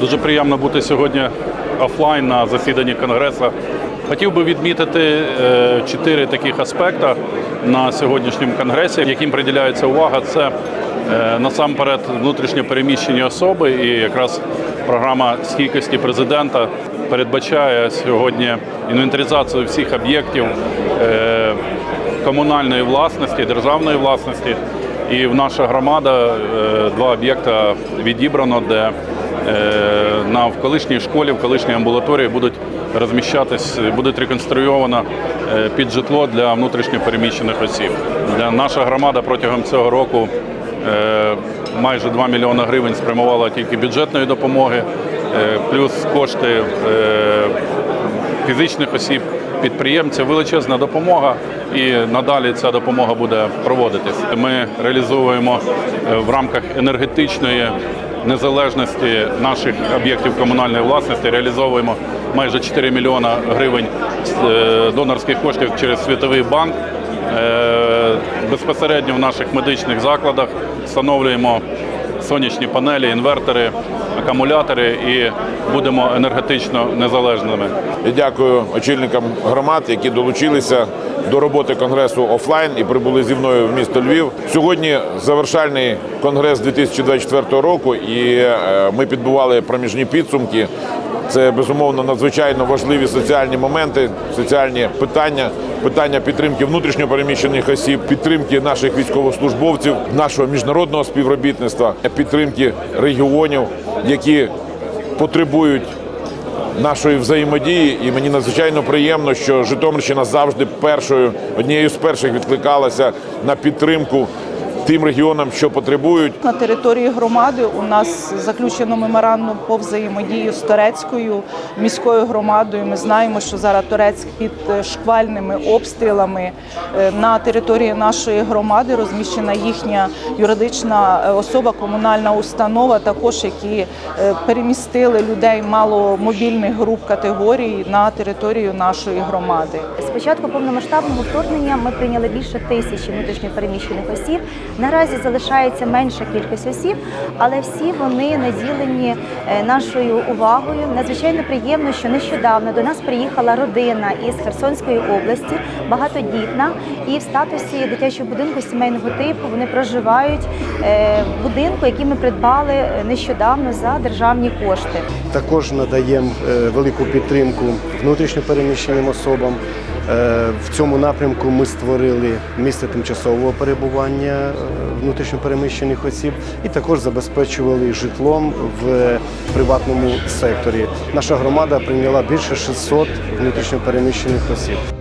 Дуже приємно бути сьогодні офлайн на засіданні Конгресу. Хотів би відмітити е, чотири таких аспекти на сьогоднішньому конгресі, яким приділяється увага. Це е, насамперед внутрішньо переміщені особи, і якраз програма стійкості президента передбачає сьогодні інвентаризацію всіх об'єктів е, комунальної власності, державної власності. І в наша громада два об'єкти відібрано, де на в колишній школі, в колишній амбулаторії будуть розміщатись, будуть реконструйовано е, під житло для внутрішньо переміщених осіб. Наша громада протягом цього року е, майже 2 мільйони гривень спрямувала тільки бюджетної допомоги, е, плюс кошти е, фізичних осіб, підприємців, величезна допомога, і надалі ця допомога буде проводитись. Ми реалізовуємо е, в рамках енергетичної незалежності наших об'єктів комунальної власності. Реалізовуємо майже 4 мільйона гривень е, донорських коштів через Світовий банк. Е, Безпосередньо в наших медичних закладах встановлюємо сонячні панелі, інвертори, акумулятори і будемо енергетично незалежними. Я дякую очільникам громад, які долучилися до роботи конгресу офлайн і прибули зі мною в місто Львів. Сьогодні завершальний конгрес 2024 року, і е, ми підбували проміжні підсумки. Це безумовно надзвичайно важливі соціальні моменти, соціальні питання, питання підтримки внутрішньо переміщених осіб, підтримки наших військовослужбовців, нашого міжнародного співробітництва, підтримки регіонів, які потребують нашої взаємодії, і мені надзвичайно приємно, що Житомирщина завжди першою однією з перших відкликалася на підтримку тим регіонам, що потребують. На території громади у нас заключено меморандум по взаємодії з турецькою міською громадою. Ми знаємо, що зараз Турецьк під шквальними обстрілами е, на території нашої громади розміщена їхня юридична е, особа, комунальна установа, також які е, перемістили людей маломобільних груп категорій на територію нашої громади. З початку повномасштабного вторгнення ми прийняли більше тисячі внутрішньопереміщених осіб. Наразі залишається менша кількість осіб, але всі вони наділені е, нашою увагою. Надзвичайно приємно, що нещодавно до нас приїхала родина із Херсонської області, багатодітна, і в статусі дитячого будинку сімейного типу вони проживають е, в будинку, який ми придбали е, нещодавно за державні кошти. Також надаємо велику підтримку внутрішньо переміщеним особам. Е, В цьому напрямку ми створили місце тимчасового перебування внутрішньопереміщених осіб і також забезпечували житлом в приватному секторі. Наша громада прийняла більше 600 внутрішньопереміщених осіб.